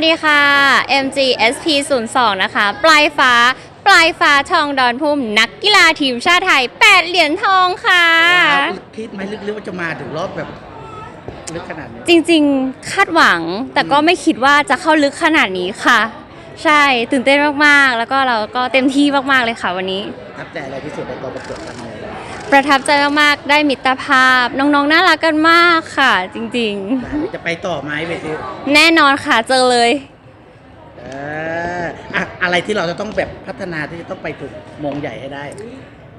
สดีค่ะ MG SP 0 2นะคะ ปลายฟ้า ปลายฟ้าทองดอนพุ่ม นักกีฬาทีมชาติไทย 8 เหรียญทองค่ะว้าวคิดไหมลึกๆว่าจะมาถึงรอบแบบลึกขนาดนี้จริงๆ คาดหวัง แต่ก็ไม่คิดว่าจะเข้าลึกขนาดนี้ค่ะ ใช่ตื่นเต้นมากๆ แล้วก็เราก็เต็มที่มากๆเลยค่ะวันนี้ประทับใจอะไรที่สุดในกองประกวดครั้งนี้ ประทับใจมากๆ ได้มิตรภาพ น้องๆ น่ารักกันมากค่ะ จริงจะไปต่อไหมเวทีๆแน่นอนค่ะเจอเลย เอออะอะไรที่เราจะต้องแบบพัฒนาที่จะต้องไปถึงมงใหญ่ให้ได้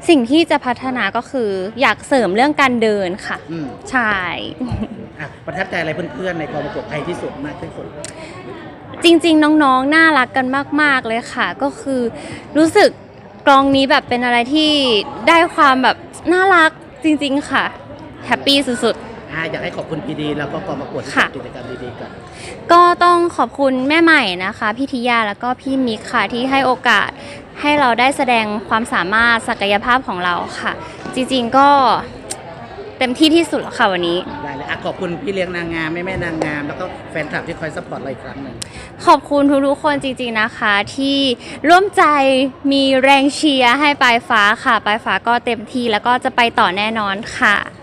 สิ่งที่จะพัฒนาก็คืออยากเสริมเรื่องการเดินค่ะ อืมใช่ อะประทับใจอะไรเพื่อนๆในกองประกวดใครที่สุดมากที่สุดจริงๆ น้องๆ น่ารักกันมาก ๆ เลยค่ะ ก็คือรู้สึก กองนี้แบบเป็นอะไรที่ได้ความแบบน่ารักจริง ๆ ค่ะแฮปปี้สุดอะอยากให้ขอบคุณพีดีแล้วก็กองประกวดที่ค่ะจัดกิจกรรมดีๆกันๆก็ต้องขอบคุณแม่ใหม่นะคะพี่ธิยาแล้วก็พี่มิกค่ะที่ให้โอกาสให้เราได้แสดงความสามารถศักยภาพของเราค่ะ จริงๆก็ เต็มที่ที่สุดแล้วค่ะวันนี้ ได้เลยอะขอบคุณพี่เลี้ยงนางงามแม่แม่ๆนางงาม แล้วก็แฟนคลับที่คอยซัพพอร์ตเราอีกครั้งหนึ่ง ขอบคุณทุกๆคนจริงๆนะคะ ที่ร่วมใจมีแรงเชียร์ให้ปลายฟ้าค่ะ ปลายฟ้าก็เต็มที่แล้วก็จะไปต่อแน่นอนค่ะ